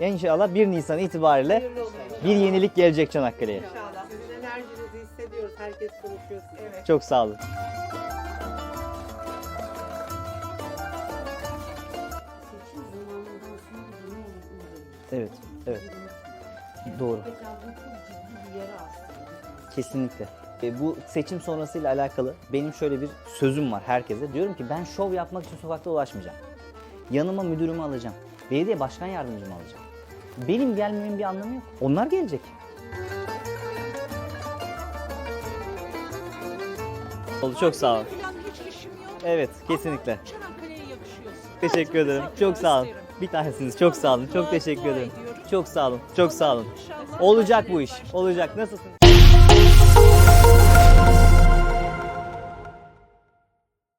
İnşallah 1 Nisan itibariyle bir yenilik gelecek Çanakkale'ye. İnşallah. Sizin enerjinizi hissediyoruz. Herkes konuşuyor. Evet. Çok sağ olun. Evet, evet. Doğru. Kesinlikle. E, bu seçim sonrasıyla alakalı benim şöyle bir sözüm var herkese. Diyorum ki ben şov yapmak için sokakta dolaşmayacağım. Yanıma müdürümü alacağım. Belediye başkan yardımcımı alacağım. Benim gelmemin bir anlamı yok. Onlar gelecek. Oldu çok sağ. Falan hiç işim yok. Evet kesinlikle. Çanakkale'ye yakışıyorsun. Teşekkür ederim. Çok sağ olun. Bir tanesiniz. Çok sağ olun. Çok Dua- teşekkür dua ederim. ediyorum. Çok sağ olun. Çok sağ olun. İnşallah Olacak bu iş. Olacak. Nasılsınız?